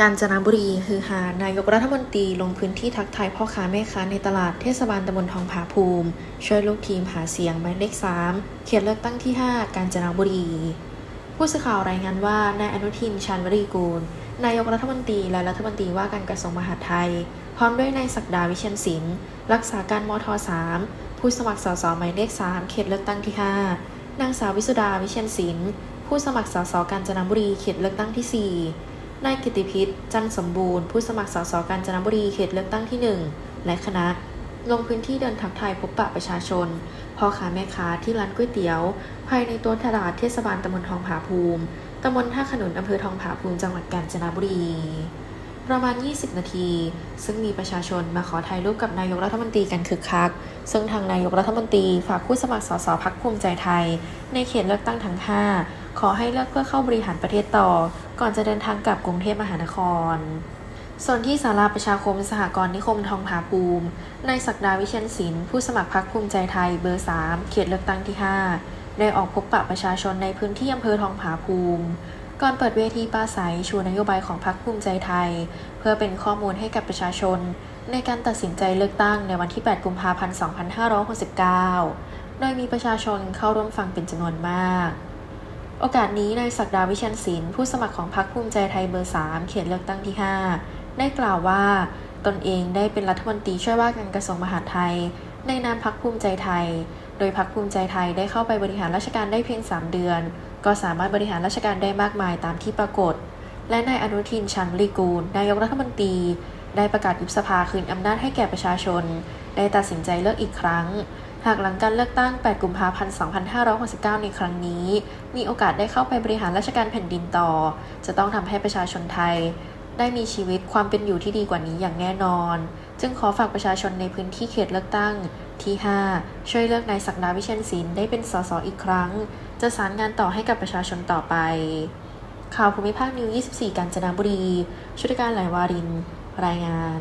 กาญจนบุรีฮือฮานายกรัฐมนตรีลงพื้นที่ทักทายพ่อค้าแม่ค้าในตลาดเทศบาลตำบลทองผาภูมิ ช่วยลูกทีมหาเสียงหมายเลข 3 เขตเลือกตั้งที่ 5 กาญจนบุรี ผู้สื่อข่าวรายงานว่านายอนุทินชาญวรีกูล นายกรัฐมนตรีและรัฐมนตรีว่าการกระทรวงมหาดไทย พร้อมด้วยนายศักดาวิเชียนศิลป์รักษาการมท 3 ผู้สมัครสสหมายเลข 3 เขตเลือกตั้งที่ 5 นางสาววิสุดาวิเชียนศิลป์ผู้สมัครสสกาญจนบุรีเขตเลือกตั้งที่ 4 นายกิติพิษจันสมบูรณ์ผู้สมัครสสกาญจนบุรีเขตเลือกตั้งที่ 1 และคณะ ลงพื้นที่เดินทักทายพบปะประชาชนพ่อค้าแม่ค้าที่ร้านก๋วยเตี๋ยว ภายในตัวตลาดเทศบาลตำบลทองผาภูมิตำบลท่าขนุนอำเภอทองผาภูมิจังหวัดกาญจนบุรี ประมาณ 20 นาที ซึ่งมีประชาชนมาขอถ่ายรูปกับนายกรัฐมนตรีกันคึกคัก ซึ่งทางนายกรัฐมนตรีฝากผู้สมัครสสพักภูมิใจไทย ในเขตเลือกตั้งทั้ง 5 ขอให้เลือกเพื่อเข้าบริหารประเทศต่อ ก่อนจะเดินทางกลับกรุงเทพมหานคร ส่วนที่ศาลาประชาคมสหกรณ์นิคมทองผาภูมิ นายศักดาวิเชียนศิลป์ผู้สมัครพรรคภูมิใจไทยเบอร์ 3 เขตเลือกตั้งที่ 5 ได้ออกพบปะประชาชนในพื้นที่อำเภอทองผาภูมิก่อนเปิดเวทีปราศัยชูนโยบายของพรรคภูมิใจไทย เพื่อเป็นข้อมูลให้กับประชาชน ในการตัดสินใจเลือกตั้งในวันที่ 8 กุมภาพันธ์ 2569 โดยมีประชาชนเข้าร่วมฟังเป็นจำนวนมาก โอกาสนี้นายศักดาวิชียนศิลป์ผู้สมัครของพรรคภูมิใจไทยเบอร์ 3 เขตเลือกตั้งที่ 5 ได้กล่าวว่า ตนเองได้เป็นรัฐมนตรีช่วยว่าการกระทรวงมหาดไทย ในนามพรรคภูมิใจไทย โดยพรรคภูมิใจไทยได้เข้าไปบริหารราชการได้เพียง 3 เดือน ก็สามารถบริหารราชการได้มากมายตามที่ปรากฏ และนายอนุทินชันวรีกูล นายกรัฐมนตรี ได้ประกาศยุบสภาคืนอำนาจให้แก่ประชาชน ได้ตัดสินใจเลือกอีกครั้ง หากหลังการเลือกตั้ง 8 กุมภาพันธ์ 2569 ในครั้งนี้ มีโอกาสได้เข้าไปบริหารราชการแผ่นดินต่อ จะต้องทำให้ประชาชนไทย ได้มีชีวิตความเป็นอยู่ที่ดีกว่านี้อย่างแน่นอน จึงขอฝากประชาชนในพื้นที่เขตเลือกตั้งที่ 5 ช่วยเลือกนายศักดาวิเชียนศิลป์ได้เป็นสสอีกครั้ง จะสารงานต่อให้กับประชาชนต่อไป ข่าวภูมิภาคนิว 24 กาญจนบุรี ชุติการหลวาริน รายงาน